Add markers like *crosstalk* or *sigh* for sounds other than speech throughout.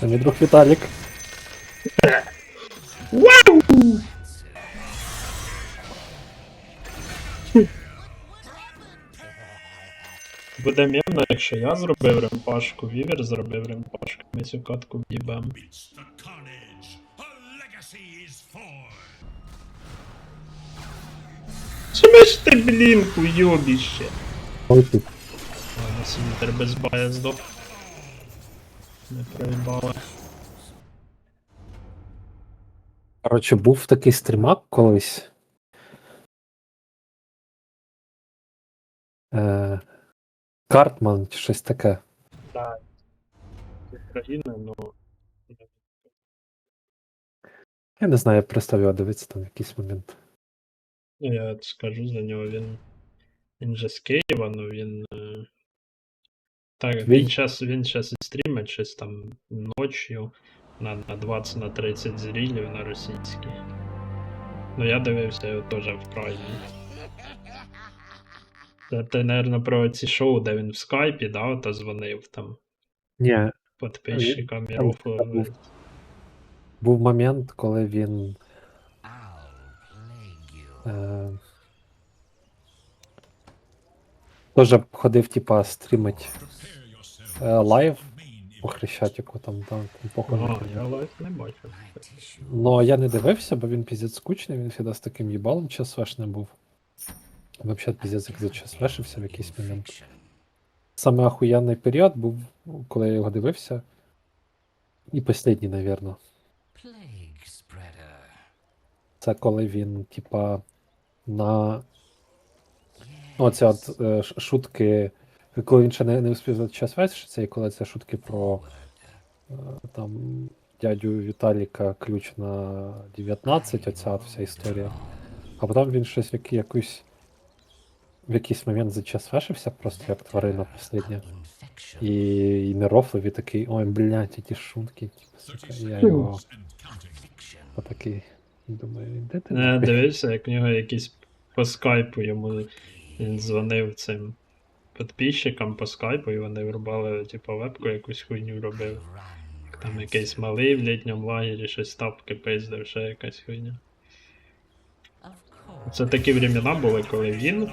Це мій друг Віталік. Буде мемно, якщо я зробив ремпашку, Вівер зробив ремпашку, ми цю катку в'їбем. Чому ж ти, блін, хуйобіще? Ой тут. Ладно, Сімітер без бая здох. Не проїбали. Коротше, був такий стрімак колись. Е, Картман чи щось таке. Так. З України, ну. Я не знаю, я перестав його дивитися там в якийсь момент. Я скажу за нього, він. Він же з Києва, ну він. Так, Він- час, він час і стрімить щось там ночью на, на 20 на 30 зрілів на російській. Ну я дивився його теж в праймі. Це ти, наверное, про ці шоу, де він в скайпі, да, ото дзвонив там Ні, там рофлив. був. був момент, коли він. Е, Теж ходив, типа, стрімить лайв по Хрещатику, там, там, похоже. Я лайф не бачив. Но я не дивився, бо він піздець скучний, він завжди з таким їбалом ЧСВшним був. Взагалі піздець як за ЧСВшився в якийсь момент. Саме охуєнний період був, коли я його дивився. І останній, навірно. Це коли він, типа, на. Ну, Оце от е, шутки. Коли він ще не, не успів за час весь, це коли це шутки про е, там дядю Віталіка ключ на 19, оця вся історія. А потім він щось в якусь. В якийсь момент за час вешився, просто як тварина последня. І, і не рофлив, і такий, ой, блядь, ті шутки. Сука, я його. Отакий. Думаю, де ти? Я нахуй?» дивився, як в нього якийсь по скайпу йому він дзвонив цим підписчикам по скайпу, і вони врубали, типу, вебку якусь хуйню робив. Там якийсь малий в літньому лагері, щось тапки пиздив, ще якась хуйня. Це такі времена були, коли він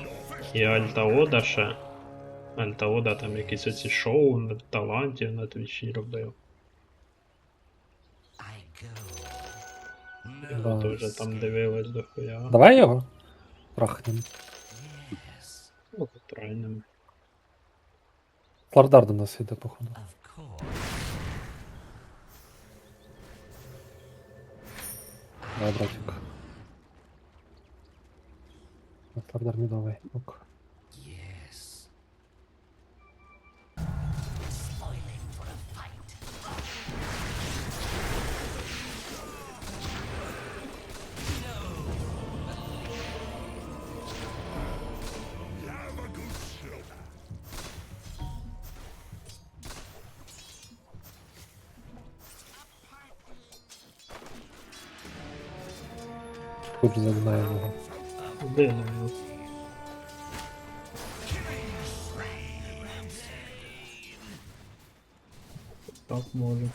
і Альтаода ще. Альтаода там якісь оці шоу на талантів на твічі робив. I go. Там дивились до хуя. Давай його трахнем. Ну, трайним. Флордар до нас йде, походу. Давай, братик. А, Флордар мідовий. Ок. Тут загнає його. Так може.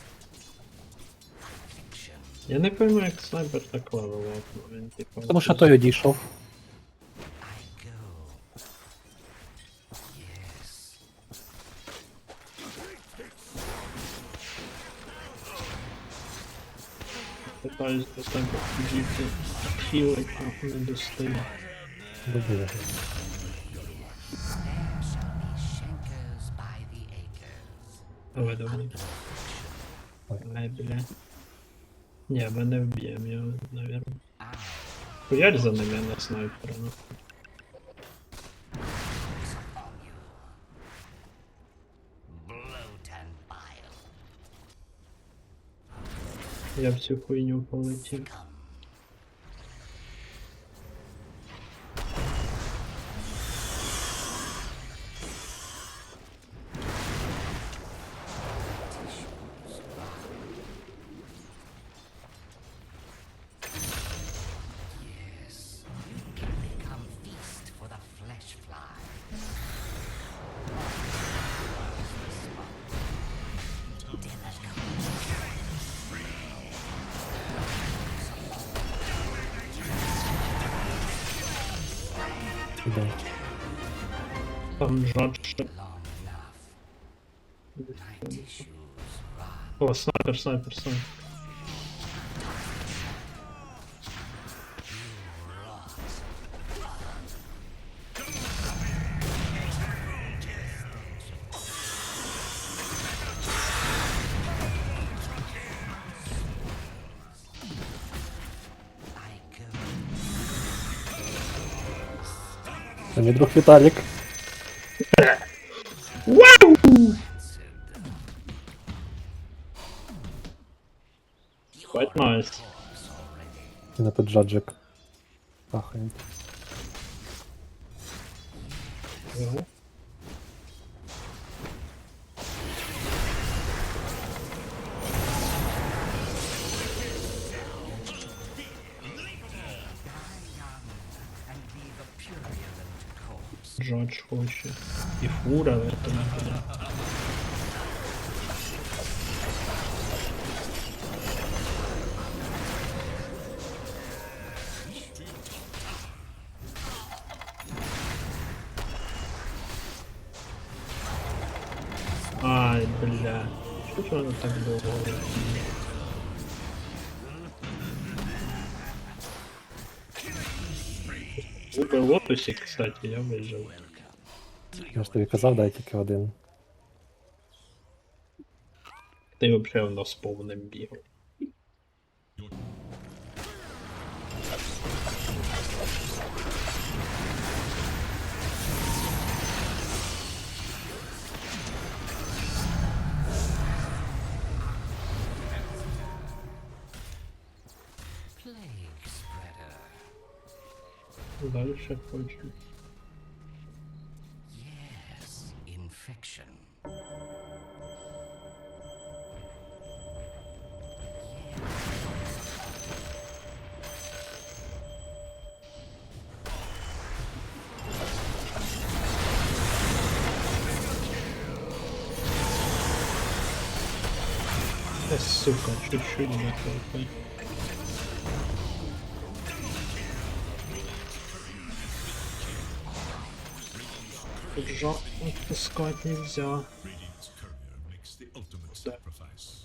Я не пойму, як снайпер так левелап, ну він типу. Тому що той одійшов. Питаюсь до тебе діти хілить, нахуй не достає. Добре. Давай, давай. Ай, бля. Ні, ми не вб'ємо його, навірно. Хуярь за ними на снайпера, ну. Я в цю хуйню полетів. Де? Там жадше. О, снайпер, снайпер, снайпер. Мій друг Віталік. Quite nice. І на тут джаджик. Ахають. Ага. Джадж хоче. І фура в Губи лотосі, кстати, я вижив. Я ж тобі казав, дай тільки один. Ти взагалі в нас повним бігав. Дальше хочу. Yes, infection. Та сука, чуть-чуть не хватает. Тут жар отпускать нельзя. Radiant's courier makes the ultimate sacrifice.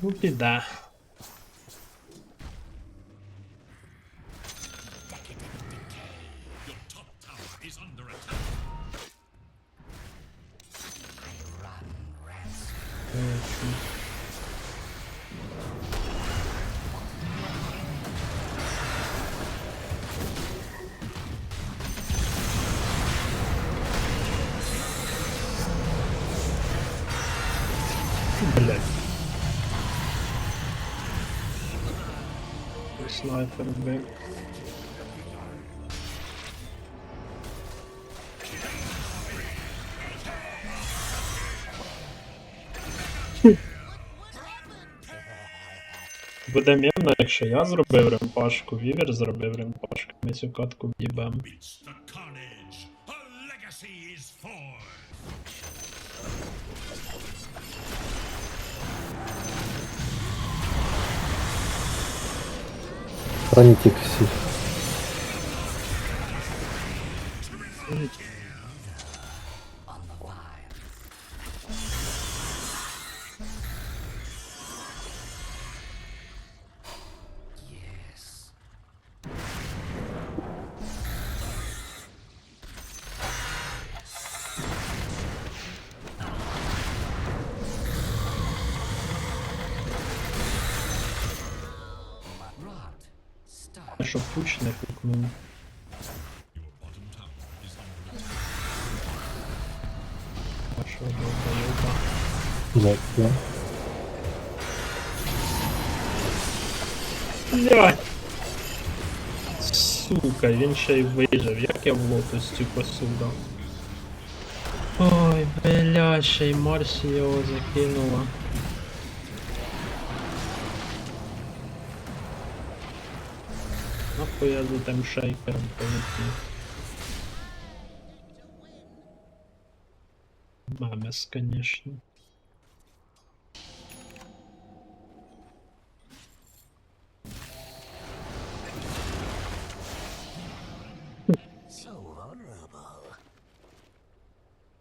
Ну біда. Rancid. Блять. Снайпер бив. Буде мемно, якщо я зробив ремпашку, Вівер зробив ремпашку, ми цю катку. Meets the carnage. Щоб пуч не. Дякую. Блять! Сука, він ще й вижив. Як я в лотості посудав? Ой, бля, ще й Марсі його закинула. No pojadę tym shakerem powiedzmy. Mamy koniecznie.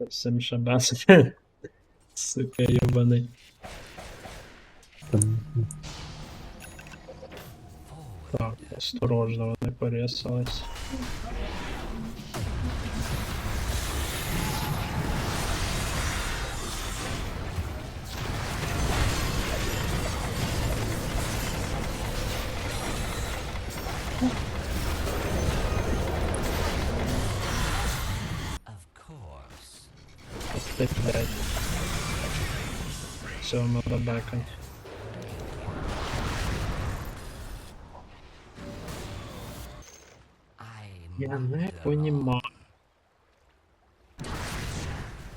Jestem szabasem. *laughs* Suka jubany. Mhm. Так, осторожно, вони порісались. Of course. Ти, блядь. Все, надо бекать. Я не понімаю.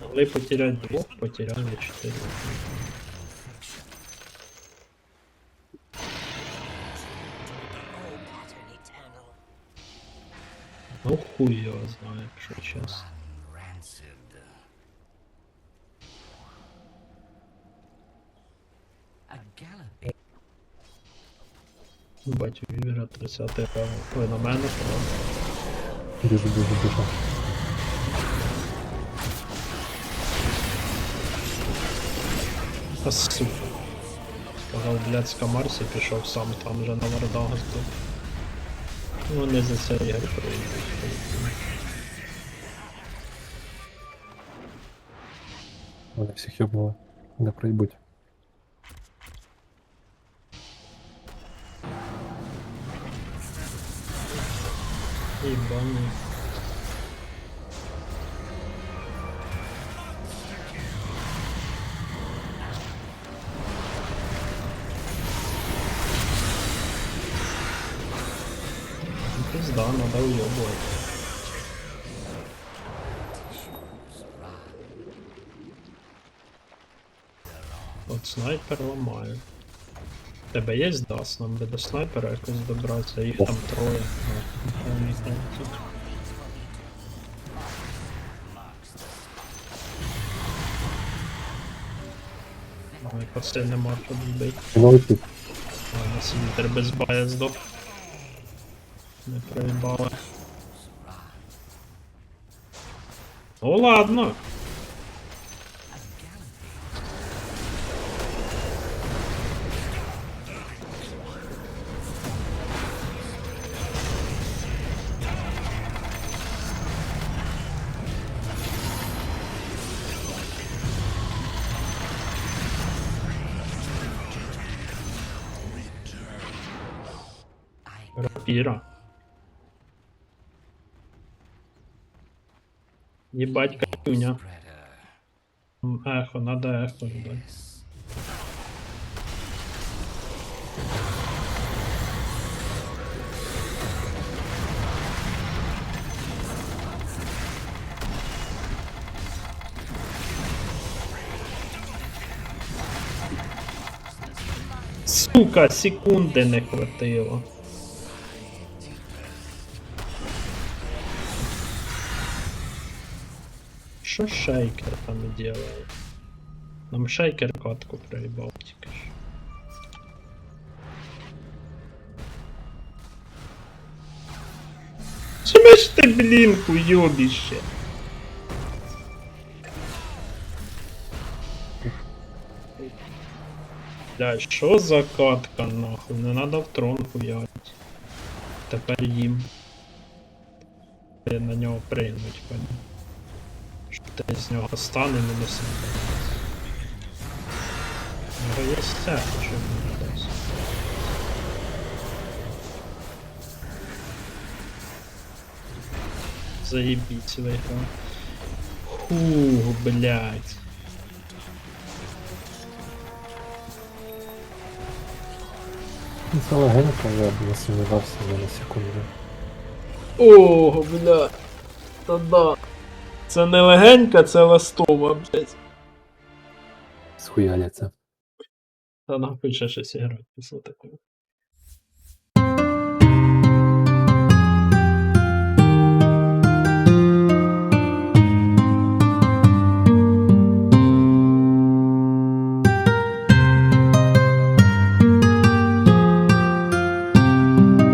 Могли потерять двох, потеряли чотири. Ну хуй його знає, якщо чесно. Бать, Вівера 30 левел. Ой, на мене право. Дуже дуже дуже. А сука. Сказав, блядська Марсі пішов сам там вже на вардах здох. Ну не за це ігри прийдуть. Вони всіх йобнули. Не проїбуть. Ебаный. Пизда, надо уебывать. От снайпер ламаю. Тебе є дас, нам би до снайпера якось добратися, їх там троє. Повний конфлікт. Ой, пацан нема що бить. Ну тут Ладно, Сінтер без бая здох. Не проїбали. Ну ладно. I Рапіра. Єбать катюня. Ехо, надо ехо ждать. Сука, секунди не хватило. Що шейкер там делает? Нам шейкер катку проебал тільки що. Чому ж ти, блін, хуйобіще? Бля, що за катка нахуй? Не надо в трон хуять. Тепер їм. Я на нього приймуть, понял. Те з нього стане не носить. У нього є все, що він не дасть. Заебись виграв. Фух, блядь. це легенько, я б не сумнівався на секунду. Ого, бля. Та да. Це не легенька, це ластова, блядь. Схуяляться. Та нахуй ще щось грати після такого.